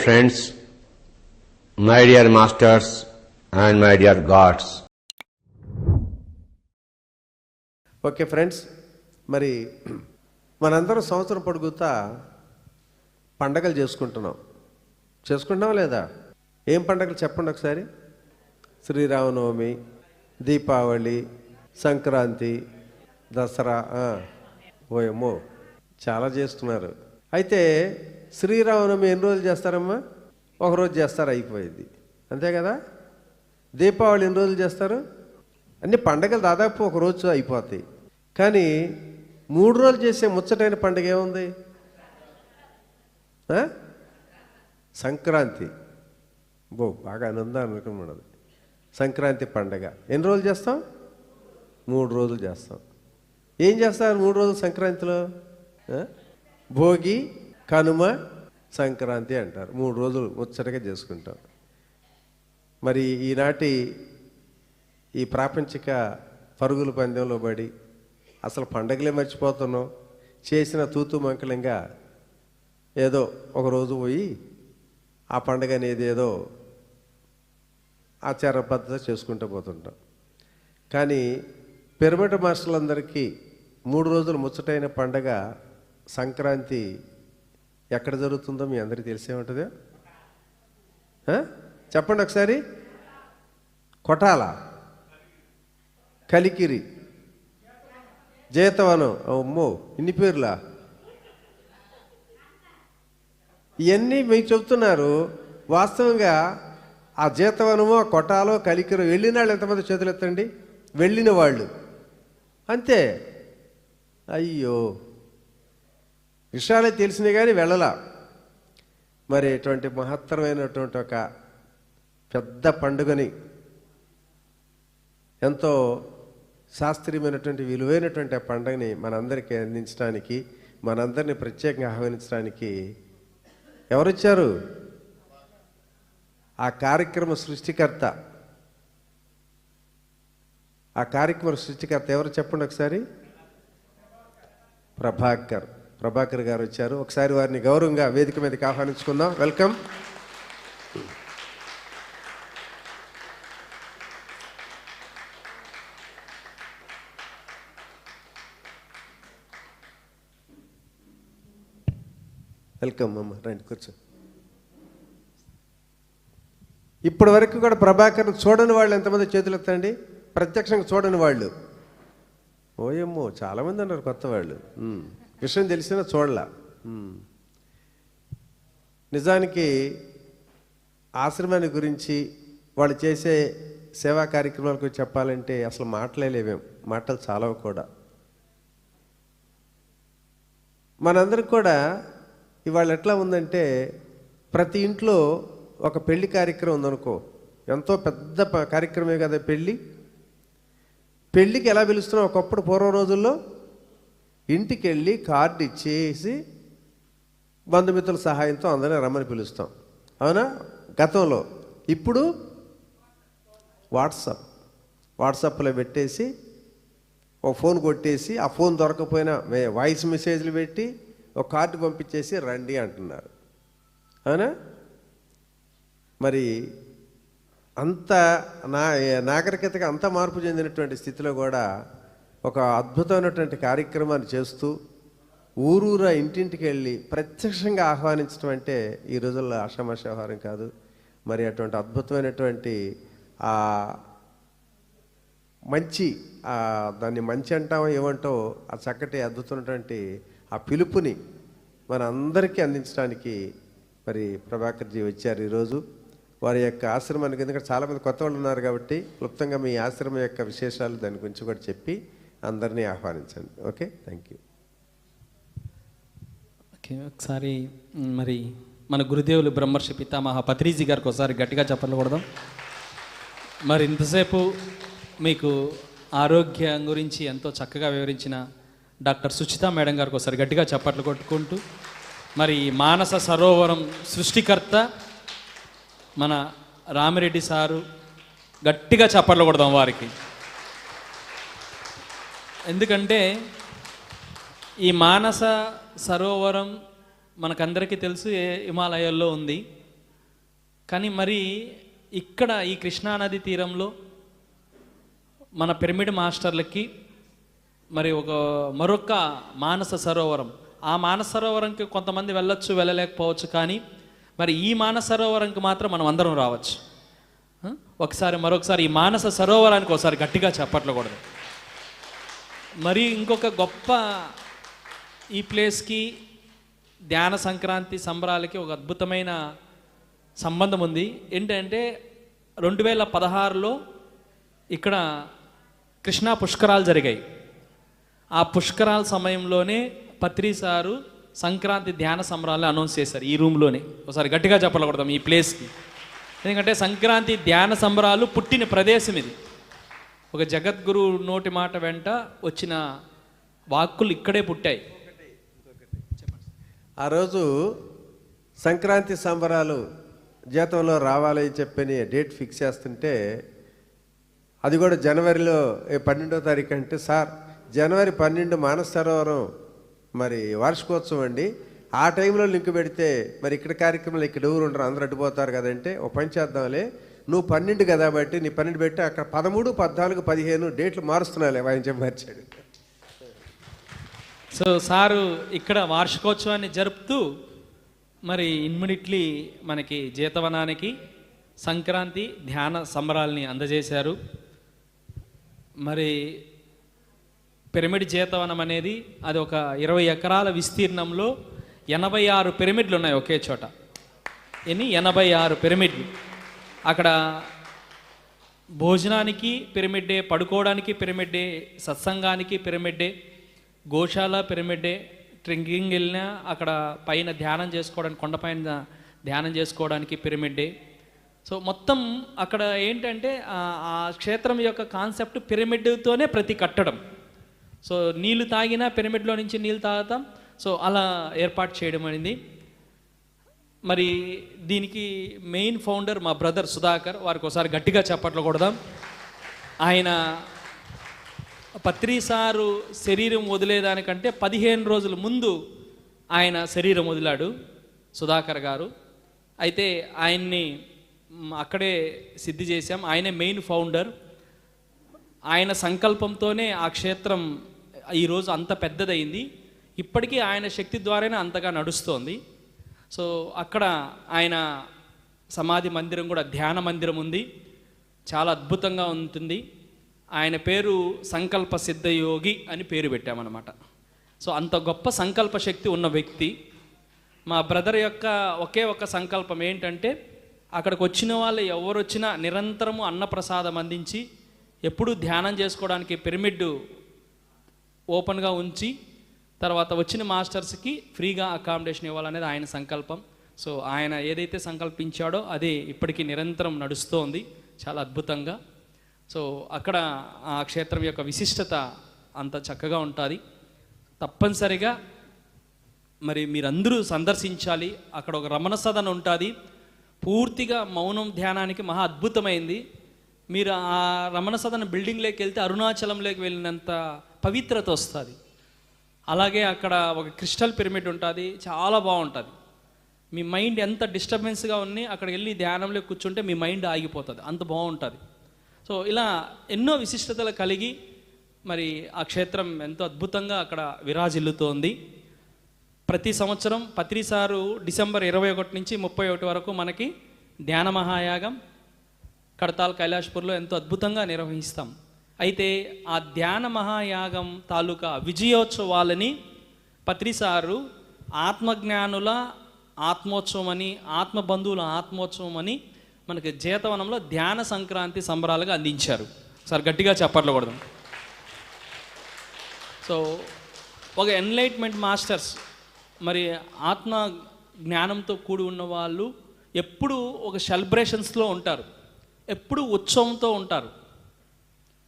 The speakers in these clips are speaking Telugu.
Friends my dear masters and my dear gods okay friends మరి మనందరం సంవత్సరం పొడుగుతా పండగలు చేసుకుంటున్నాం. చేసుకుంటున్నాం లేదా? ఏం పండగలు చెప్పండి ఒకసారి? శ్రీరామనవమి దీపావళి సంక్రాంతి దసరా ఆ, ఓయమ్మో చాలా చేస్తున్నారు. అయితే శ్రీరామనవమి ఎన్ని రోజులు చేస్తారమ్మా? ఒక రోజు చేస్తారు అయిపోయింది. అంతే కదా? దీపావళి ఎన్ని రోజులు చేస్తారు? అన్ని పండగలు దాదాపు ఒక రోజు అయిపోతాయి. కానీ మూడు రోజులు చేసే ముచ్చటైన పండుగ ఏముంది? సంక్రాంతి. బో బాగా ఆనందం అనుకున్నది సంక్రాంతి పండగ. ఎన్ని రోజులు చేస్తాం? మూడు రోజులు చేస్తాం. ఏం చేస్తారు మూడు రోజులు సంక్రాంతిలో? భోగి కనుమ సంక్రాంతి అంటారు. మూడు రోజులు ముచ్చటగా చేసుకుంటాం. మరి ఈనాటి ఈ ప్రాపంచిక పరుగుల పందెంలో పడి అసలు పండగలే మర్చిపోతున్నాం. చేసిన తూతు మంకలంగా ఏదో ఒక రోజు పోయి ఆ పండగ అనేది ఏదో ఆచార పద్ధతి చేసుకుంటూ పోతుంటాం. కానీ పిరమిడ్ మాస్టర్లందరికీ మూడు రోజులు ముచ్చటైన పండగ సంక్రాంతి ఎక్కడ జరుగుతుందో మీ అందరికీ తెలిసే ఉంటుందా. చెప్పండి ఒకసారి. కొటాల కలికిరి. జీతవనం. అమ్మో ఇన్ని పేర్లా? ఇవన్నీ మీకు చెబుతున్నారు. వాస్తవంగా ఆ జీతవనమో కొటాలో కలికిరో వెళ్ళిన వాళ్ళు ఎంతమంది చేతులు ఎత్తండి? వెళ్ళిన వాళ్ళు. అంతే. అయ్యో. విషయాలే తెలిసినాయి కానీ వెళ్ళలా. మరి ఇటువంటి మహత్తరమైనటువంటి ఒక పెద్ద పండుగని ఎంతో శాస్త్రీయమైనటువంటి విలువైనటువంటి ఆ పండుగని మనందరికీ అందించడానికి మనందరినీ ప్రత్యేకంగా ఆహ్వానించడానికి ఎవరొచ్చారు? ఆ కార్యక్రమ సృష్టికర్త. ఆ కార్యక్రమ సృష్టికర్త ఎవరు చెప్పండి ఒకసారి? ప్రభాకర్. ప్రభాకర్ గారు వచ్చారు. ఒకసారి వారిని గౌరవంగా వేదిక మీదకి ఆహ్వానించుకుందాం. వెల్కమ్. వెల్కమ్ అమ్మ. రండి కూర్చో. ఇప్పటి వరకు కూడా ప్రభాకర్ చూడని వాళ్ళు ఎంతమంది చేతులు ఎత్తండి ప్రత్యక్షంగా చూడని వాళ్ళు. ఓయమ్మో చాలామంది ఉన్నారు కొత్త వాళ్ళు. విషయం తెలిసినా చూడలా. నిజానికి ఆశ్రమాన్ని గురించి వాళ్ళు చేసే సేవా కార్యక్రమాల గురించి చెప్పాలంటే అసలు మాటలే లేవేం. మాటలు చాలా కూడా. మనందరికి కూడా ఇవాళ ఎట్లా ఉందంటే ప్రతి ఇంట్లో ఒక పెళ్ళి కార్యక్రమం ఉందనుకో. ఎంతో పెద్ద ప- కార్యక్రమే కదా పెళ్ళి పెళ్ళికి ఎలా పిలుస్తున్నాం? ఒకప్పుడు పూర్వ రోజుల్లో ఇంటికి వెళ్ళి కార్డు ఇచ్చేసి బంధుమిత్రుల సహాయంతో అందరినీ రమ్మని పిలుస్తాం. అవునా? గతంలో. ఇప్పుడు వాట్సాప్. వాట్సాప్లో పెట్టేసి ఒక ఫోన్ కొట్టేసి ఆ ఫోన్ దొరకపోయినా వాయిస్ మెసేజ్లు పెట్టి ఒక కార్డు పంపించేసి రండి అంటున్నారు. అవునా? మరి అంత నా నాగరికతగా అంత మార్పు చెందినటువంటి స్థితిలో కూడా ఒక అద్భుతమైనటువంటి కార్యక్రమాన్ని చేస్తూ ఊరూరా ఇంటింటికి వెళ్ళి ప్రత్యక్షంగా ఆహ్వానించడం అంటే ఈ రోజుల్లో ఆషామాష వ్యవహారం కాదు. మరి అటువంటి అద్భుతమైనటువంటి ఆ మంచి దాన్ని మంచి అంటామో ఏమంటో ఆ చక్కటి అద్భుతమైనటువంటి ఆ పిలుపుని మన అందరికీ అందించడానికి మరి ప్రభాకర్ జీ వచ్చారు ఈరోజు. వారి యొక్క ఆశ్రమానికి ఎందుకంటే చాలామంది కొత్త వాళ్ళు ఉన్నారు కాబట్టి క్లుప్తంగా మీ ఆశ్రమం యొక్క విశేషాలు దాని గురించి కూడా చెప్పి అందరినీ ఆహ్వానించండి. ఓకే? Thank you. ఓకే ఒకసారి మరి మన గురుదేవులు బ్రహ్మర్షి పితామహ పత్రిజీ గారికి ఒకసారి గట్టిగా చెప్పలు కొడదాం. మరి ఇంతసేపు మీకు ఆరోగ్యం గురించి ఎంతో చక్కగా వివరించిన డాక్టర్ సుచిత మేడం గారికి ఒకసారి గట్టిగా చప్పట్లు కొట్టుకుంటూ మరి మానస సరోవరం సృష్టికర్త మన రామిరెడ్డి సారు గట్టిగా చప్పట్లు కొడదాం వారికి. ఎందుకంటే ఈ మానస సరోవరం మనకందరికీ తెలుసు హిమాలయాల్లో ఉంది. కానీ మరి ఇక్కడ ఈ కృష్ణానది తీరంలో మన పిరమిడ్ మాస్టర్లకి మరి ఒక మరొక మానస సరోవరం. ఆ మానస సరోవరంకి కొంతమంది వెళ్ళొచ్చు వెళ్ళలేకపోవచ్చు కానీ మరి ఈ మానస సరోవరంకి మాత్రం మనం అందరం రావచ్చు. ఒకసారి మరొకసారి ఈ మానస సరోవరానికి ఒకసారి గట్టిగా చెప్పట్లకూడదు. మరి ఇంకొక గొప్ప ఈ ప్లేస్కి ధ్యాన సంక్రాంతి సంబరాలకి ఒక అద్భుతమైన సంబంధం ఉంది. ఏంటంటే రెండు వేల పదహారులో ఇక్కడ కృష్ణా పుష్కరాలు జరిగాయి. ఆ పుష్కరాల సమయంలోనే పత్రి సారు సంక్రాంతి ధ్యాన సంబరాలు అనౌన్స్ చేశారు ఈ రూమ్లోనే. ఒకసారి గట్టిగా చెప్పకూడదాం ఈ ప్లేస్కి. ఎందుకంటే సంక్రాంతి ధ్యాన సంబరాలు పుట్టిన ప్రదేశం ఇది. ఒక జగద్గురు నోటి మాట వెంట వచ్చిన వాక్కులు ఇక్కడే పుట్టాయి. ఆ రోజు సంక్రాంతి సంబరాలు జీతంలో రావాలి చెప్పని డేట్ ఫిక్స్ చేస్తుంటే అది కూడా జనవరిలో పన్నెండో తారీఖు అంటే సార్ జనవరి పన్నెండు మానస సరోవరం మరి వార్షికోత్సవం అండి. ఆ టైంలో లింక్ పెడితే మరి ఇక్కడ కార్యక్రమాలు ఇక్కడ ఊరు ఉండరు అందరూ అడ్డుపోతారు కదంటే ఓ పని చేద్దాంలే నువ్వు పన్నెండు కదా బట్టి నీ పన్నెండు పెట్టి అక్కడ పదమూడు పద్నాలుగు పదిహేను డేట్లు మారుస్తున్నాలే వాయించే మార్చాడు సో సారు ఇక్కడ వార్షికోత్సవాన్ని జరుపుతూ మరి ఇమ్మీడియట్లీ మనకి జీతవనానికి సంక్రాంతి ధ్యాన సంబరాల్ని అందజేశారు. మరి పిరమిడ్ జీతవనం అనేది అది ఒక ఇరవై ఎకరాల విస్తీర్ణంలో ఎనభై ఆరు పిరమిడ్లు ఉన్నాయి ఒకే చోట. ఎన్ని? ఎనభై ఆరు పిరమిడ్లు. అక్కడ భోజనానికి పిరమిడ్డే పడుకోవడానికి పిరమిడ్డే సత్సంగానికి పిరమిడ్డే గోశాల పిరమిడ్డే ట్రెక్కింగ్ వెళ్ళినా అక్కడ పైన ధ్యానం చేసుకోవడానికి కొండపైన ధ్యానం చేసుకోవడానికి పిరమిడ్డే సో మొత్తం అక్కడ ఏంటంటే ఆ- ఆ క్షేత్రం యొక్క కాన్సెప్ట్ పిరమిడ్తోనే ప్రతి కట్టడం. సో నీళ్ళు తాగినా పిరమిడ్లో నుంచి నీళ్ళు తాగుతాం. సో అలా ఏర్పాటు చేయడం అనేది మరి దీనికి మెయిన్ ఫౌండర్ మా బ్రదర్ సుధాకర్ వారికి ఒకసారి గట్టిగా చెప్పట్లు కొడదాం. ఆయన పత్రిసారు శరీరం వదిలేదానికంటే పదిహేను రోజుల ముందు ఆయన శరీరం వదిలాడు సుధాకర్ గారు. అయితే ఆయన్ని అక్కడే సిద్ధి చేశాం. ఆయనే మెయిన్ ఫౌండర్ ఆయన సంకల్పంతోనే ఆ క్షేత్రం ఈరోజు అంత పెద్దదైంది ఇప్పటికీ ఆయన శక్తి ద్వారానే అంతగా నడుస్తోంది. సో అక్కడ ఆయన సమాధి మందిరం కూడా ధ్యాన మందిరం ఉంది. చాలా అద్భుతంగా ఉంటుంది. ఆయన పేరు సంకల్ప సిద్ధయోగి అని పేరు పెట్టామన్నమాట. సో అంత గొప్ప సంకల్ప శక్తి ఉన్న వ్యక్తి. మా బ్రదర్ యొక్క ఒకే ఒక సంకల్పం ఏంటంటే అక్కడికి వచ్చిన వాళ్ళు ఎవరు వచ్చినా నిరంతరము అన్నప్రసాదం అందించి ఎప్పుడూ ధ్యానం చేసుకోవడానికి పిరమిడ్ ఓపెన్గా ఉంచి తర్వాత వచ్చిన మాస్టర్స్కి ఫ్రీగా అకామిడేషన్ ఇవ్వాలనేది ఆయన సంకల్పం. సో ఆయన ఏదైతే సంకల్పించాడో అదే ఇప్పటికీ నిరంతరం నడుస్తోంది. చాలా అద్భుతంగా. సో అక్కడ ఆ క్షేత్రం యొక్క విశిష్టత అంత చక్కగా ఉంటుంది. తప్పనిసరిగా మరి మీరందరూ సందర్శించాలి. అక్కడ ఒక రమణ సదన ఉంటుంది. పూర్తిగా మౌనం ధ్యానానికి మహా అద్భుతమైంది. మీరు ఆ రమణ సదన బిల్డింగ్లోకి వెళ్తే అరుణాచలంలోకి వెళ్ళినంత పవిత్రత వస్తుంది. అలాగే అక్కడ ఒక క్రిస్టల్ పిరమిడ్ ఉంటుంది చాలా బాగుంటుంది. మీ మైండ్ ఎంత డిస్టర్బెన్స్గా ఉన్ని అక్కడికి వెళ్ళి ధ్యానంలో కూర్చుంటే మీ మైండ్ ఆగిపోతుంది అంత బాగుంటుంది. సో ఇలా ఎన్నో విశిష్టతలు కలిగి మరి ఆ క్షేత్రం ఎంతో అద్భుతంగా అక్కడ విరాజిల్లుతోంది. ప్రతి సంవత్సరం పత్రిసారు డిసెంబర్ ఇరవై ఒకటి నుంచి ముప్పై ఒకటి వరకు మనకి ధ్యాన మహాయాగం కడతాల్ కైలాష్పూర్లో ఎంతో అద్భుతంగా నిర్వహిస్తాం. అయితే ఆ ధ్యాన మహాయాగం తాలూకా విజయోత్సవాలని పత్రిసారు ఆత్మజ్ఞానుల ఆత్మోత్సవం అని ఆత్మబంధువుల ఆత్మోత్సవం అని మనకి జీతవనంలో ధ్యాన సంక్రాంతి సంబరాలుగా అందించారు. సార్ గట్టిగా చెప్పట్లు కొడదాం. సో ఒక ఎన్లైట్మెంట్ మాస్టర్స్ మరి ఆత్మ జ్ఞానంతో కూడి ఉన్న వాళ్ళు ఎప్పుడు ఒక సెలబ్రేషన్స్లో ఉంటారు. ఎప్పుడు ఉత్సవంతో ఉంటారు.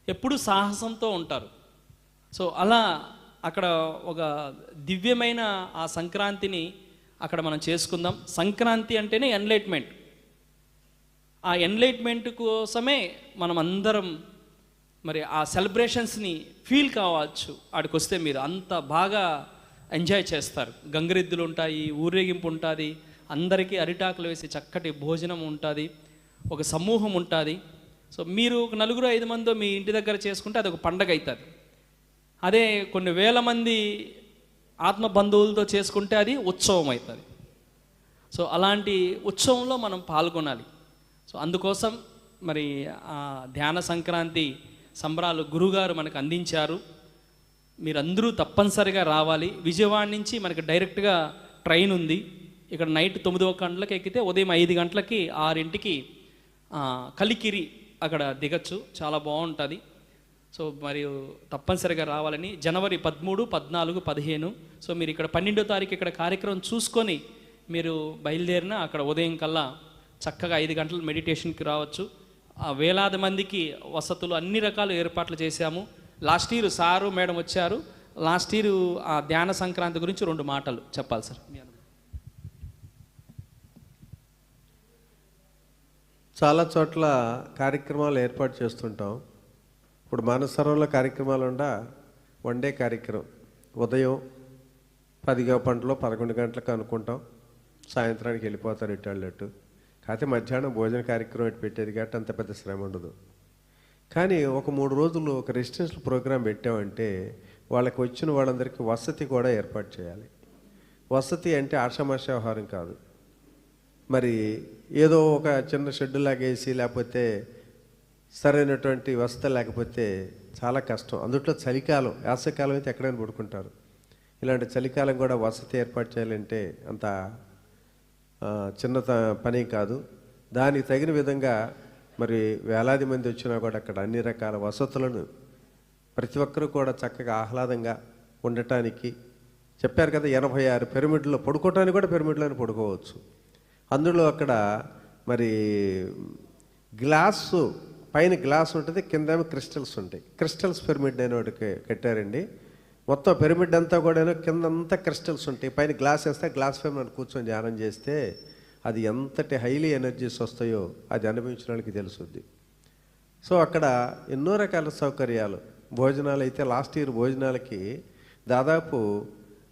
ఎప్పుడు సాహసంతో ఉంటారు. సో అలా అక్కడ ఒక దివ్యమైన ఆ సంక్రాంతిని అక్కడ మనం చేసుకుందాం. సంక్రాంతి అంటేనే ఎన్లైట్మెంట్ ఆ ఎన్లైట్మెంట్ కోసమే మనం అందరం మరి ఆ సెలబ్రేషన్స్ని ఫీల్ కావచ్చు. ఆడికి వస్తే మీరు అంత బాగా ఎంజాయ్ చేస్తారు. గంగిరెద్దులు ఉంటాయి ఊరేగింపు ఉంటుంది అందరికీ అరిటాకులు వేసి చక్కటి భోజనం ఉంటుంది ఒక సమూహం ఉంటుంది. సో మీరు ఒక నలుగురు ఐదు మందో మీ ఇంటి దగ్గర చేసుకుంటే అది ఒక పండగ అవుతుంది అదే కొన్ని వేల మంది ఆత్మ బంధువులతో చేసుకుంటే అది ఉత్సవం అవుతుంది సో అలాంటి ఉత్సవంలో మనం పాల్గొనాలి. సో అందుకోసం మరి ఆ ధ్యాన సంక్రాంతి సంబరాలు గురుగారు మనకు అందించారు. మీరందరూ తప్పనిసరిగా రావాలి. విజయవాడ నుంచి మనకి డైరెక్ట్గా ట్రైన్ ఉంది. ఇక్కడ నైట్ తొమ్మిదో గంటలకు ఎక్కితే ఉదయం ఐదు గంటలకి ఆరింటికి కలికిరి అక్కడ దిగచ్చు. చాలా బాగుంటుంది. సో మరియు తప్పనిసరిగా రావాలని జనవరి పదమూడు పద్నాలుగు పదిహేను. సో మీరు ఇక్కడ పన్నెండో తారీఖు ఇక్కడ కార్యక్రమం చూసుకొని మీరు బయలుదేరిన అక్కడ ఉదయం కల్లా చక్కగా ఐదు గంటలు మెడిటేషన్కి రావచ్చు. ఆ వేలాది మందికి వసతులు అన్ని రకాల ఏర్పాట్లు చేశాము. లాస్ట్ ఇయర్ సారు మేడం వచ్చారు. లాస్ట్ ఇయర్ ఆ ధ్యాన సంక్రాంతి గురించి రెండు మాటలు చెప్పాలి సార్ మీ అనుభవం. చాలా చోట్ల కార్యక్రమాలు ఏర్పాటు చేస్తుంటాం. ఇప్పుడు మానసరంలో కార్యక్రమాలు ఉండ వన్ డే కార్యక్రమం. ఉదయం పదిగా పంటలో పదకొండు గంటలకు అనుకుంటాం. సాయంత్రానికి వెళ్ళిపోతారు ఇటాళ్ళట్టు కాకపోతే మధ్యాహ్నం భోజన కార్యక్రమం ఇటు పెట్టేది కాబట్టి అంత పెద్ద శ్రమ ఉండదు. కానీ ఒక మూడు రోజులు ఒక రెసిడెన్షియల్ ప్రోగ్రాం పెట్టామంటే వాళ్ళకి వచ్చిన వాళ్ళందరికీ వసతి కూడా ఏర్పాటు చేయాలి. వసతి అంటే ఆషామాష వ్యవహారం కాదు. మరి ఏదో ఒక చిన్న షెడ్ లాగేసి లేకపోతే సరైనటువంటి వసతి లేకపోతే చాలా కష్టం. అందుట్లో చలికాలం వేసవికాలం అయితే ఎక్కడైనా పడుకుంటారు. ఇలాంటి చలికాలం కూడా వసతి ఏర్పాటు చేయాలంటే అంత చిన్న పని కాదు. దానికి తగిన విధంగా మరి వేలాది మంది వచ్చినా కూడా అక్కడ అన్ని రకాల వసతులను ప్రతి ఒక్కరూ కూడా చక్కగా ఆహ్లాదంగా ఉండటానికి చెప్పారు కదా ఎనభై ఆరు పిరమిడ్లో పడుకోవటానికి కూడా పిరమిడ్లోనే పడుకోవచ్చు. అందులో అక్కడ మరి గ్లాసు పైన గ్లాస్ ఉంటుంది కింద క్రిస్టల్స్ ఉంటాయి. క్రిస్టల్స్ పిరమిడ్ అని ఒకటి కట్టారండి. మొత్తం పిరమిడ్ అంతా కూడా కిందంతా క్రిస్టల్స్ ఉంటాయి. పైన గ్లాస్ వేస్తే గ్లాస్ పైన మనం కూర్చొని ధ్యానం చేస్తే అది ఎంతటి హైలీ ఎనర్జీస్ వస్తాయో అది అనుభవించిన వాళ్ళకి తెలుసుద్ది. సో అక్కడ ఎన్నో రకాల సౌకర్యాలు. భోజనాలు అయితే లాస్ట్ ఇయర్ భోజనాలకి దాదాపు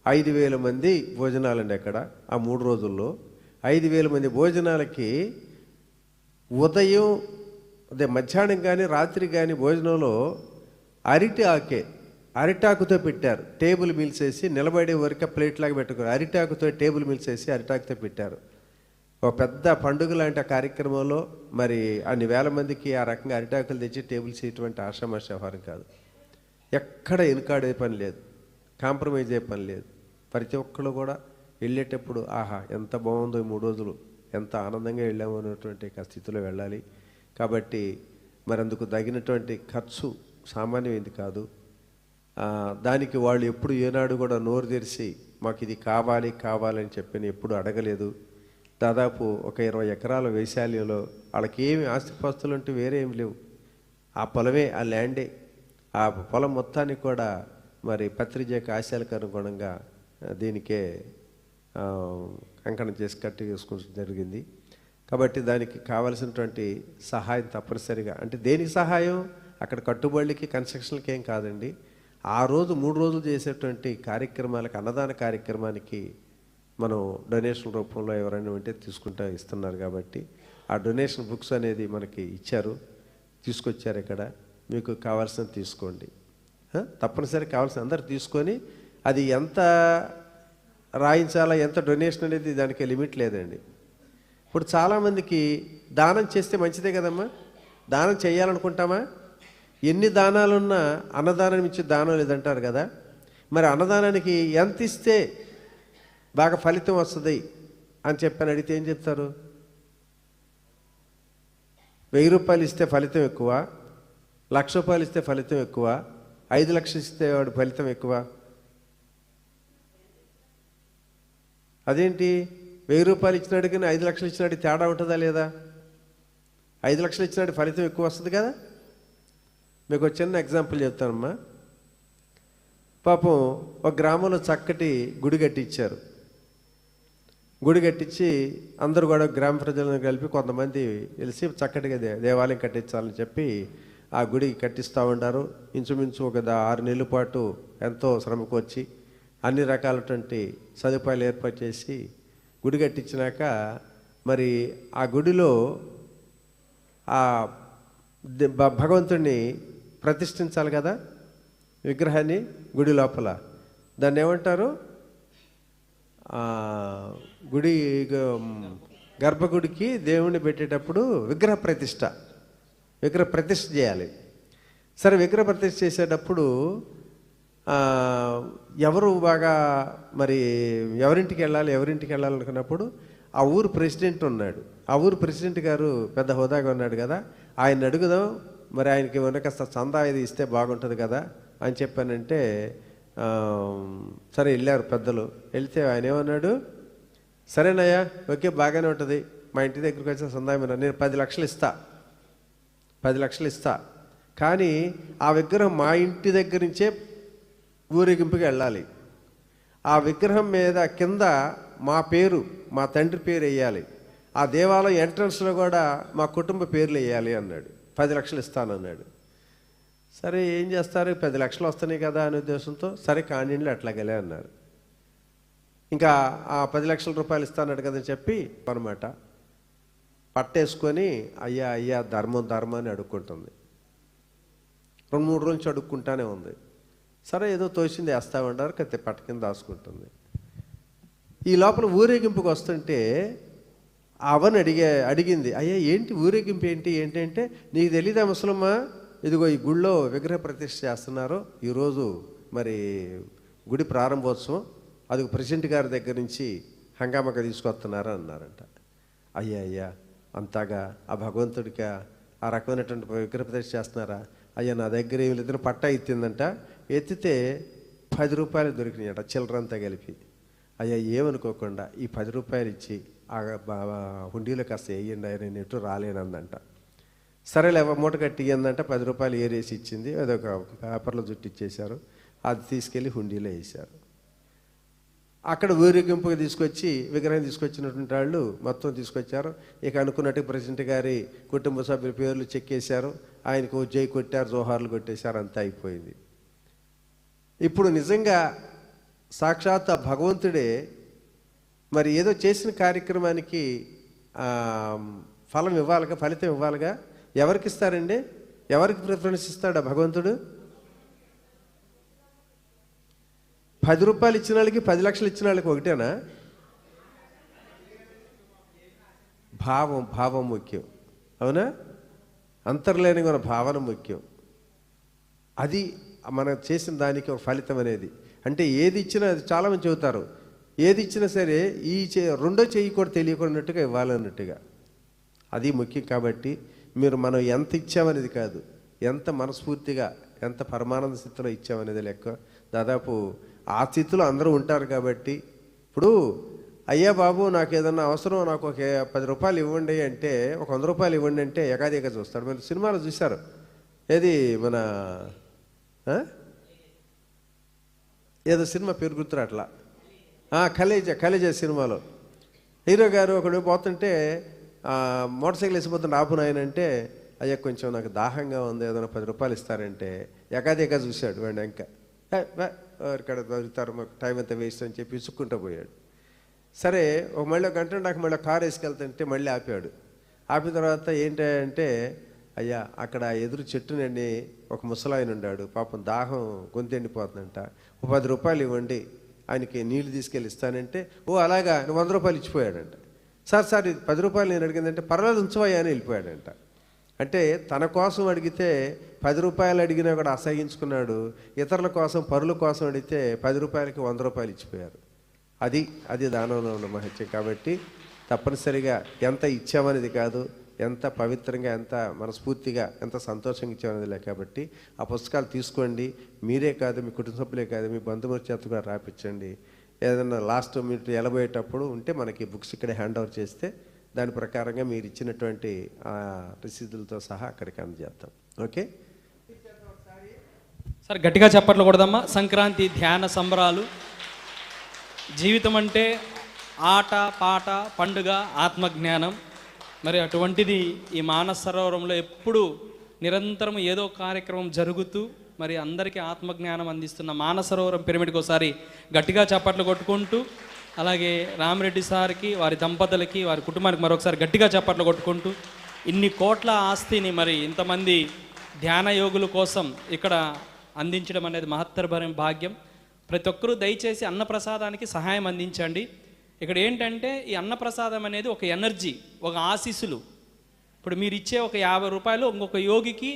ఐదు వేల మంది భోజనాలండి అక్కడ ఆ మూడు రోజుల్లో. ఐదు వేల మంది భోజనాలకి ఉదయం అదే మధ్యాహ్నం కానీ రాత్రి కానీ భోజనంలో అరిటి ఆకే అరిటాకుతో పెట్టారు. టేబుల్ మిల్స్ వేసి నిలబడే వరకు ప్లేట్ లాగా పెట్టుకున్నారు అరిటాకుతో టేబుల్ మిల్స్ వేసి అరిటాకుతో పెట్టారు. ఒక పెద్ద పండుగ లాంటి ఆ కార్యక్రమంలో మరి అన్ని వేల మందికి ఆ రకంగా అరిటాకులు తెచ్చి టేబుల్ చేయటువంటి ఆషామాష వ్యవహారం కాదు. ఎక్కడ ఎనుకాడే పని లేదు. కాంప్రమైజ్ అయ్యే పని లేదు. ప్రతి ఒక్కళ్ళు కూడా వెళ్ళేటప్పుడు ఆహా ఎంత బాగుందో ఈ మూడు రోజులు. ఎంత ఆనందంగా వెళ్ళాము అనేటువంటి స్థితిలో వెళ్ళాలి. కాబట్టి మరి అందుకు తగినటువంటి ఖర్చు సామాన్యమైంది కాదు. దానికి వాళ్ళు ఎప్పుడు ఏనాడు కూడా నోరు తెరిచి మాకు ఇది కావాలి కావాలని చెప్పి ఎప్పుడు అడగలేదు. దాదాపు ఒక ఇరవై ఎకరాల వైశాల్యంలో వాళ్ళకి ఏమి ఆస్తిపాస్తులు అంటే వేరే ఏమి లేవు. ఆ పొలమే ఆ ల్యాండే. ఆ పొలం మొత్తానికి కూడా మరి పత్రిజేక ఆశయాలకు అనుగుణంగా దీనికే ఆ, కంకణం చేసి కట్టి వేసుకోవడం జరిగింది. కాబట్టి దానికి కావలసినటువంటి సహాయం తప్పనిసరిగా. అంటే దేనికి సహాయం? అక్కడ కట్టుబడులకి కన్స్ట్రక్షన్లకి ఏం కాదండి. ఆ రోజు మూడు రోజులు చేసేటువంటి కార్యక్రమాలకు అన్నదాన కార్యక్రమానికి మనం డొనేషన్ రూపంలో ఎవరైనా ఉంటే తీసుకుంటా ఇస్తున్నారు కాబట్టి ఆ డొనేషన్ బుక్స్ అనేది మనకి ఇచ్చారు. తీసుకొచ్చారు ఇక్కడ. మీకు కావాల్సినది తీసుకోండి. తప్పనిసరి కావాల్సిన అందరు తీసుకొని అది ఎంత రాయించాలా? ఎంత డొనేషన్ అనేది దానికి లిమిట్ లేదండి. ఇప్పుడు చాలామందికి దానం చేస్తే మంచిదే కదమ్మా? దానం చేయాలనుకుంటామా? ఎన్ని దానాలున్నా అన్నదానం ఇచ్చే దానం లేదంటారు కదా? మరి అన్నదానానికి ఎంత ఇస్తే బాగా ఫలితం వస్తుంది అని చెప్పని అడిగితే ఏం చెప్తారు? వెయ్యి రూపాయలు ఇస్తే ఫలితం ఎక్కువ లక్ష రూపాయలు ఇస్తే ఫలితం ఎక్కువ ఐదు లక్షలు ఇస్తే వాడు ఫలితం ఎక్కువ. అదేంటి? వెయ్యి రూపాయలు ఇచ్చినాడు కానీ ఐదు లక్షలు ఇచ్చినాడు తేడా ఉంటుందా లేదా? ఐదు లక్షలు ఇచ్చినాడు ఫలితం ఎక్కువ వస్తుంది కదా? మీకు ఒక చిన్న ఎగ్జాంపుల్ చెప్తానమ్మా. పాపం ఒక గ్రామంలో చక్కటి గుడి కట్టించారు. గుడి కట్టించి అందరూ కూడా గ్రామ ప్రజలను కలిపి కొంతమంది వెలిసి చక్కటిగా దే దేవాలయం కట్టించాలని చెప్పి ఆ గుడి కట్టిస్తూ ఉంటారు ఇంచుమించు ఒక ఆరు నెలల పాటు ఎంతో శ్రమకు వచ్చి అన్ని రకాలటువంటి సదుపాయాలు ఏర్పాటు చేసి గుడి కట్టించినాక మరి ఆ గుడిలో ఆ భగవంతుడిని ప్రతిష్ఠించాలి కదా విగ్రహాన్ని గుడి లోపల. దాన్ని ఏమంటారు? గుడి గర్భగుడికి దేవుణ్ణి పెట్టేటప్పుడు విగ్రహ ప్రతిష్ట విగ్రహ ప్రతిష్ట చేయాలి. సరే విగ్రహ ప్రతిష్ట చేసేటప్పుడు ఎవరు బాగా మరి ఎవరింటికి వెళ్ళాలి ఎవరింటికి వెళ్ళాలి అనుకున్నప్పుడు ఆ ఊరు ప్రెసిడెంట్ ఉన్నాడు. ఆ ఊరు ప్రెసిడెంట్ గారు పెద్ద హోదాగా ఉన్నాడు కదా ఆయన అడుగుదాం మరి ఆయనకి ఏమన్నా కాస్త చందా ఇది ఇస్తే బాగుంటుంది కదా అని చెప్పానంటే సరే వెళ్ళారు పెద్దలు. వెళ్తే ఆయన ఏమన్నాడు సరేనయ్యా ఓకే బాగానే ఉంటుంది. మా ఇంటి దగ్గరికి వచ్చిన సందాయమైన నేను పది లక్షలు ఇస్తా. పది లక్షలు ఇస్తా. కానీ ఆ విగ్రహం మా ఇంటి దగ్గర నుంచే ఊరేగింపుకి వెళ్ళాలి. ఆ విగ్రహం మీద కింద మా పేరు మా తండ్రి పేరు వేయాలి. ఆ దేవాలయం ఎంట్రన్స్లో కూడా మా కుటుంబ పేర్లు వేయాలి అన్నాడు. పది లక్షలు ఇస్తానన్నాడు. సరే ఏం చేస్తారు? పది లక్షలు వస్తున్నాయి కదా అనే ఉద్దేశంతో సరే కానివ్వండి అట్లాగలే అన్నారు. ఇంకా ఆ పది లక్షల రూపాయలు ఇస్తానన్నాడు కదని చెప్పి అనమాట. పట్టేసుకొని అయ్యా అయ్యా ధర్మం ధర్మం అని అడుక్కుంటుంది. రెండు మూడు రోజులు అడుక్కుంటానే ఉంది. సరే ఏదో తోచింది వేస్తా ఉంటారు కత్తి పట్ట కింద దాచుకుంటుంది. ఈ లోపల ఊరేగింపుకి వస్తుంటే అవని అడిగే అడిగింది అయ్యా ఏంటి ఊరేగింపు ఏంటి? ఏంటంటే నీకు తెలీదా ముసలమ్మా? ఇదిగో ఈ గుళ్ళో విగ్రహ ప్రతిష్ఠ చేస్తున్నారు. ఈరోజు మరి గుడి ప్రారంభోత్సవం. అది ప్రెసిడెంట్ గారి దగ్గర నుంచి హంగామగా తీసుకొస్తున్నారు అన్నారంట. అయ్యా అయ్యా అంతాగా ఆ భగవంతుడికి ఆ రకమైనటువంటి విగ్రహ ప్రతిష్ఠ చేస్తున్నారా? అయ్యా నా దగ్గర ఏమి లేదని పట్టా ఇచ్చిందంట ఎత్తితే పది రూపాయలు దొరికినాయట చిల్లరంతా కలిపి. అయ్యా ఏమనుకోకుండా ఈ పది రూపాయలు ఇచ్చి ఆ హుండీలో కాస్త వేయండి ఆయన నెట్టు రాలేనందంట. సరేలే మూట కట్టి ఇయ్యందంట పది రూపాయలు ఏరేసి ఇచ్చింది అదొక పేపర్లో జుట్టిచ్చేశారు అది తీసుకెళ్ళి హుండీలో వేశారు. అక్కడ ఊరేగింపుగా తీసుకొచ్చి విగ్రహం తీసుకొచ్చినటువంటి వాళ్ళు మొత్తం తీసుకొచ్చారు. ఇక అనుకున్నట్టు ప్రెసిడెంట్ గారి కుటుంబ సభ్యుల పేర్లు చెక్కేశారు ఆయనకు జై కొట్టారు జోహార్లు కొట్టేశారు అంతా అయిపోయింది. ఇప్పుడు నిజంగా సాక్షాత్ భగవంతుడే మరి ఏదో చేసిన కార్యక్రమానికి ఫలం ఇవ్వాలిగా ఫలితం ఇవ్వాలిగా ఎవరికి ఇస్తారండి? ఎవరికి ప్రిఫరెన్స్ ఇస్తాడా భగవంతుడు? పది రూపాయలు ఇచ్చిన వాళ్ళకి పది లక్షలు ఇచ్చిన వాళ్ళకి ఒకటేనా? భావం భావం ముఖ్యం. అవునా? అంతర్లేని మన భావన ముఖ్యం. అది మనం చేసిన దానికి ఒక ఫలితం అనేది. అంటే ఏది ఇచ్చినా అది చాలామంది చెబుతారు. ఏది ఇచ్చినా సరే ఈ చే రెండో చేయి కూడా తెలియకున్నట్టుగా ఇవ్వాలన్నట్టుగా. అది ముఖ్యం కాబట్టి మీరు మనం ఎంత ఇచ్చామనేది కాదు. ఎంత మనస్ఫూర్తిగా ఎంత పరమానంద స్థితిలో ఇచ్చామనేది లెక్క. దాదాపు ఆ స్థితిలో అందరూ ఉంటారు కాబట్టి. ఇప్పుడు అయ్యా బాబు నాకు ఏదన్నా అవసరం నాకు ఒక పది రూపాయలు ఇవ్వండి అంటే ఒక వంద రూపాయలు ఇవ్వండి అంటే ఏకాదిగా చూస్తాడు మీరు సినిమాలో చూశారు. ఏది మన ఏదో సినిమా పేరు గుర్తురా అట్లా కలేజ కలేజా సినిమాలో. హీరో గారు ఒకడు పోతుంటే మోటార్ సైకిల్ వేసిపోతుంటే ఆపునాయనంటే అయ్యా కొంచెం నాకు దాహంగా ఉంది ఏదైనా పది రూపాయలు ఇస్తారంటే ఎకాదేకా చూశాడు వాడిని ఇంకా. ఇక్కడ దొరుకుతారు మాకు టైం అంతా వేస్ట్ అని చెప్పి ఇసుక్కుంటూ పోయాడు. సరే ఒక మళ్ళీ ఒక గంట నాకు మళ్ళీ కారు వేసుకెళ్తుంటే మళ్ళీ ఆపాడు. ఆపిన తర్వాత ఏంటంటే అయ్యా అక్కడ ఎదురు చెట్టునండి ఒక ముసలాయన ఉన్నాడు పాపం దాహం గొంతు ఎండిపోతుందంట ఓ పది రూపాయలు ఇవ్వండి. ఆయనకి నీళ్ళు తీసుకెళ్ళి ఇస్తానంటే ఓ అలాగా నువ్వు వంద రూపాయలు ఇచ్చిపోయాడంట. సార్ సార్ ఇది పది రూపాయలు నేను అడిగిందంటే పర్వాలేదు ఉంచవయ్యా అని వెళ్ళిపోయాడంట. అంటే తన కోసం అడిగితే పది రూపాయలు అడిగినా కూడా అసహించుకున్నాడు ఇతరుల కోసం పరుల కోసం అడిగితే పది రూపాయలకి వంద రూపాయలు ఇచ్చిపోయారు. అది అది దానంలో ఉన్న మహత్యం. కాబట్టి తప్పనిసరిగా ఎంత ఇచ్చామనేది కాదు. ఎంత పవిత్రంగా ఎంత మనస్ఫూర్తిగా ఎంత సంతోషంగా ఇచ్చామనేది లే కాబట్టి ఆ పుస్తకాలు తీసుకోండి. మీరే కాదు మీ కుటుంబ సభ్యులే కాదు మీ బంధువుల చేత కూడా రాపించండి ఏదైనా లాస్ట్ మీరు ఎలబోయేటప్పుడు ఉంటే మనకి బుక్స్ ఇక్కడే హ్యాండ్ ఓవర్ చేస్తే దాని ప్రకారంగా మీరు ఇచ్చినటువంటి రసీదులతో సహా అక్కడికి అందజేస్తాం ఓకే? సార్ గట్టిగా చెప్పట్లు సంక్రాంతి ధ్యాన సంబరాలు. జీవితం అంటే ఆట పాట పండుగ ఆత్మజ్ఞానం. మరి అటువంటిది ఈ మానస సరోవరంలో ఎప్పుడు నిరంతరం ఏదో కార్యక్రమం జరుగుతూ మరి అందరికీ ఆత్మజ్ఞానం అందిస్తున్న మానస సరోవరం పిరమిడ్కి ఒకసారి గట్టిగా చప్పట్లు కొట్టుకుంటూ అలాగే రామిరెడ్డి సార్కి వారి దంపతులకి వారి కుటుంబానికి మరొకసారి గట్టిగా చప్పట్లు కొట్టుకుంటూ ఇన్ని కోట్ల ఆస్తిని మరి ఇంతమంది ధ్యాన యోగుల కోసం ఇక్కడ అందించడం అనేది మహత్తరభరం భాగ్యం. ప్రతి ఒక్కరూ దయచేసి అన్నప్రసాదానికి సహాయం అందించండి. ఇక్కడ ఏంటంటే ఈ అన్నప్రసాదం అనేది ఒక ఎనర్జీ ఒక ఆశీస్సులు. ఇప్పుడు మీరు ఇచ్చే ఒక యాభై రూపాయలు ఇంకొక యోగికి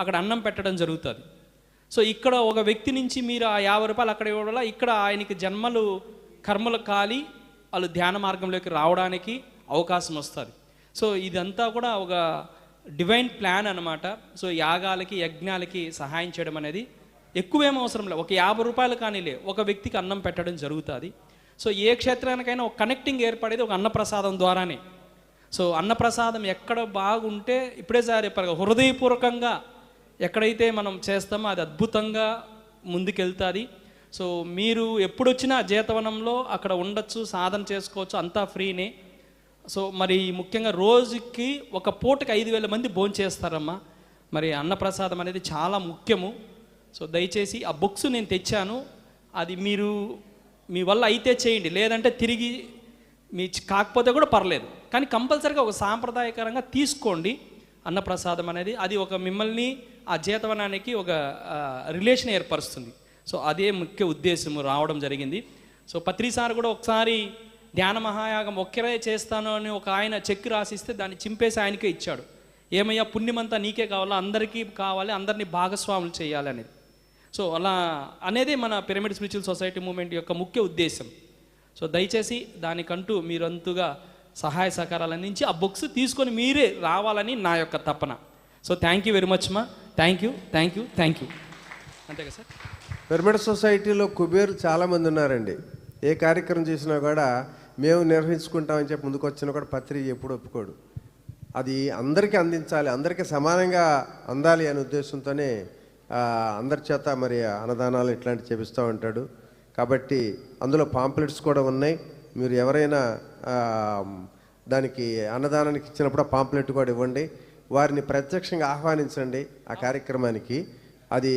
అక్కడ అన్నం పెట్టడం జరుగుతుంది. సో ఇక్కడ ఒక వ్యక్తి నుంచి మీరు ఆ యాభై రూపాయలు అక్కడ ఇవ్వడం ఇక్కడ ఆయనకి జన్మలు కర్మలు కాలి వాళ్ళు ధ్యాన మార్గంలోకి రావడానికి అవకాశం వస్తుంది. సో ఇదంతా కూడా ఒక డివైన్ ప్లాన్ అనమాట సో యాగాలకి యజ్ఞాలకి సహాయం చేయడం అనేది ఎక్కువేం అవసరం లేదు. ఒక యాభై రూపాయలు కానీలే ఒక వ్యక్తికి అన్నం పెట్టడం జరుగుతుంది. సో ఏ క్షేత్రానికైనా ఒక కనెక్టింగ్ ఏర్పడేది ఒక అన్నప్రసాదం ద్వారానే. సో అన్నప్రసాదం ఎక్కడ బాగుంటే ఇప్పుడే సార్ చెప్పారు హృదయపూర్వకంగా ఎక్కడైతే మనం చేస్తామో అది అద్భుతంగా ముందుకెళ్తుంది. సో మీరు ఎప్పుడొచ్చినా జీతవనంలో అక్కడ ఉండొచ్చు సాధన చేసుకోవచ్చు అంతా ఫ్రీనే. సో మరి ముఖ్యంగా రోజుకి ఒక పూటకి ఐదు వేల మంది భోంచేస్తారమ్మా మరి అన్నప్రసాదం అనేది చాలా ముఖ్యము. సో దయచేసి ఆ బుక్స్ నేను తెచ్చాను. అది మీరు మీ వల్ల అయితే చేయండి లేదంటే తిరిగి మీ కాకపోతే కూడా పర్లేదు. కానీ కంపల్సరీగా ఒక సాంప్రదాయకరంగా తీసుకోండి అన్నప్రసాదం అనేది. అది ఒక మిమ్మల్ని ఆ జీతవనానికి ఒక రిలేషన్ ఏర్పరుస్తుంది. సో అదే ముఖ్య ఉద్దేశం రావడం జరిగింది. సో పత్రిసారి కూడా ఒకసారి ధ్యాన మహాయాగం ఒక్కరే చేస్తాను అని ఒక ఆయన చెక్ రాసిస్తే దాన్ని చింపేసి ఆయనకే ఇచ్చాడు. ఏమయ్యా పుణ్యమంతా నీకే కావాలా? అందరికీ కావాలి అందరినీ భాగస్వాములు చేయాలి అనేది. సో అలా అనేది మన పిరమిడ్ స్పిరిచువల్ సొసైటీ మూమెంట్ యొక్క ముఖ్య ఉద్దేశం. సో దయచేసి దానికంటూ మీరంతుగా సహాయ సహకారాలు అందించి ఆ బుక్స్ తీసుకొని మీరే రావాలని నా యొక్క తపన. So thank you very much మా. Thank you thank you thank you. అంతే కదా సార్? పిరమిడ్ సొసైటీలో కుబేరు చాలామంది ఉన్నారండి. ఏ కార్యక్రమం చేసినా కూడా మేము నిర్వహించుకుంటామని చెప్పి ముందుకు వచ్చినా కూడా పత్రిక ఎప్పుడు ఒప్పుకోడు. అది అందరికీ అందించాలి అందరికీ సమానంగా అందాలి అనే ఉద్దేశంతోనే అందరి చేత మరి అన్నదానాలు ఇట్లాంటివి చేపిస్తూ ఉంటాడు. కాబట్టి అందులో పాంప్లెట్స్ కూడా ఉన్నాయి. మీరు ఎవరైనా దానికి అన్నదానానికి ఇచ్చినప్పుడు ఆ పాంప్లెట్ కూడా ఇవ్వండి. వారిని ప్రత్యక్షంగా ఆహ్వానించండి ఆ కార్యక్రమానికి. అది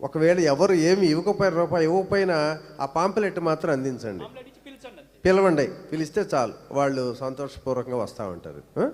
ఒకవేళ ఎవరు ఏమి ఇవ్వకపోయిన రూపాయి ఇవ్వకపోయినా ఆ పాంప్లెట్ మాత్రం అందించండి. పిలవండి. పిలిస్తే చాలు. వాళ్ళు సంతోషపూర్వకంగా వస్తూ ఉంటారు?